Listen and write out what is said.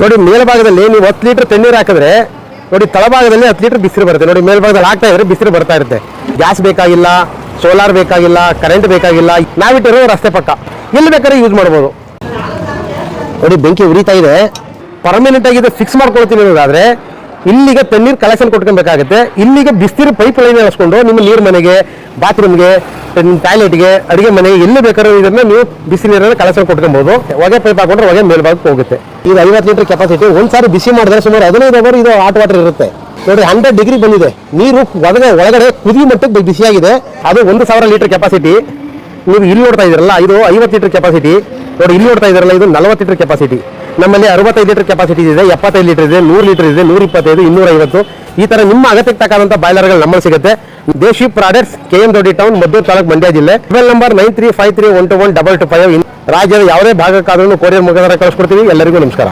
ನೋಡಿ, ಮೇಲ್ಭಾಗದಲ್ಲಿ ನೀವು ಹತ್ತು ಲೀಟರ್ ತಣ್ಣೀರು ಹಾಕಿದ್ರೆ, ನೋಡಿ, ತಳಭಾಗದಲ್ಲಿ ಹತ್ತು ಲೀಟರ್ ಬಿಸಿಲು ಬರುತ್ತೆ. ನೋಡಿ, ಮೇಲ್ಭಾಗದಲ್ಲಿ ಹಾಕ್ತಾ ಇದ್ರೆ ಬಿಸಿಲು ಬರ್ತಾ ಇರುತ್ತೆ. ಗ್ಯಾಸ್ ಬೇಕಾಗಿಲ್ಲ, ಸೋಲಾರ್ ಬೇಕಾಗಿಲ್ಲ, ಕರೆಂಟ್ ಬೇಕಾಗಿಲ್ಲ ನಾವಿಟ್ಟಿರೋ ರಸ್ತೆ ಪಕ್ಕ. ಎಲ್ಲಿ ಬೇಕಾದ್ರೆ ಯೂಸ್ ಮಾಡ್ಬೋದು. ನೋಡಿ, ಬೆಂಕಿ ಉರಿತಾ ಇದೆ. ಪರ್ಮನೆಂಟ್ ಆಗಿ ಫಿಕ್ಸ್ ಮಾಡ್ಕೊಳ್ತೀನಿ ಅನ್ನೋದಾದ್ರೆ ಇಲ್ಲಿಗೆ ತಣ್ಣೀರು ಕಲೆಕ್ಷನ್ ಕೊಟ್ಕೊಬೇಕಾಗುತ್ತೆ. ಇಲ್ಲಿಗೆ ಬಿಸ್ತಿರು ಪೈಪ್ ಲೈನ್ ಅಳಿಸ್ಕೊಂಡು ನಿಮ್ಮ ನೀರು ಮನೆಗೆ ಬಾತ್ರೂಮ್ಗೆ ನಿಮ್ಮ ಟಾಯ್ಲೆಟ್ಗೆ ಅಡುಗೆ ಮನೆಗೆ ಎಲ್ಲಿ ಬೇಕಾದ್ರೂ ಇದನ್ನ ನೀವು ಬಿಸಿ ನೀರನ್ನು ಕಲೆಕ್ಷನ್ ಕೊಟ್ಕೊಬಹುದು ಹೊಗೆ ಪೈಪ್ ಹಾಕೊಂಡ್ರೆ ಹೊಗೆ ಮೇಲ್ಭಾಗಕ್ಕೆ ಹೋಗುತ್ತೆ. ಇದು ಐವತ್ತು ಲೀಟರ್ ಕೆಪಾಸಿಟಿ ಒಂದ್ಸಾರಿ ಬಿಸಿ ಮಾಡಿದ್ರೆ ಸುಮಾರು ಹದಿನೈದು ಅವರ್ ಇದು ಹಾಟ್ ವಾಟರ್ ಇರುತ್ತೆ. ನೋಡಿ ಹಂಡ್ರೆಡ್ ಡಿಗ್ರಿ ಬಂದಿದೆ. ನೀರು ಒಳಗಡೆ ಒಳಗಡೆ ಕುದಿ ಮಟ್ಟಕ್ಕೆ ಬಿಸಿಯಾಗಿದೆ. ಅದು ಒಂದು ಸಾವಿರ ಲೀಟರ್ ಕೆಪಾಸಿಟಿ ನೀವು ಇಲ್ಲಿ ನೋಡ್ತಾ ಇದ್ದೀರಲ್ಲ, ಇದು ಐವತ್ತು ಲೀಟರ್ ಕೆಪಾಸಿಟಿ ನೋಡಿ, ಇಲ್ಲಿ ನೋಡ್ತಾ ಇದ್ದೀರಲ್ಲ, ಇದು ನಲವತ್ತು ಲೀಟರ್ ಕೆಪಾಸಿಟಿ ನಮ್ಮಲ್ಲಿ ಅರವತ್ತೈದು ಲೀಟರ್ ಕೆಪಾಸಿಟಿ ಇದೆ, ಎಪ್ಪತ್ತೈದು ಲೀಟರ್ ಇದೆ, ನೂರು ಲೀಟರ್ ಇದೆ, ನೂರ ಇಪ್ಪತ್ತೈದು ಇನ್ನೂರ ಐವತ್ತು ಈ ತರ ನಿಮ್ಮ ಅಗತ್ಯಕ್ಕೆ ತಕ್ಕಂಥ ಬಾಯ್ಲರ್ಗಳು ನಮ್ಮಲ್ಲಿ ಸಿಗುತ್ತೆ. ದೇಶಿ products, K M Doddi town, Maddur taluk, Mandya ಜಿಲ್ಲೆ. Mobile number nine three five three one two one double two five. ರಾಜ್ಯದ ಯಾವುದೇ ಭಾಗಕ್ಕಾದ್ರೂ ಕೊರಿಯರ್ ಮುಖಾಂತರ ಕಳಿಸ್ಕೊಡ್ತೀವಿ. ಎಲ್ಲರಿಗೂ ನಮಸ್ಕಾರ.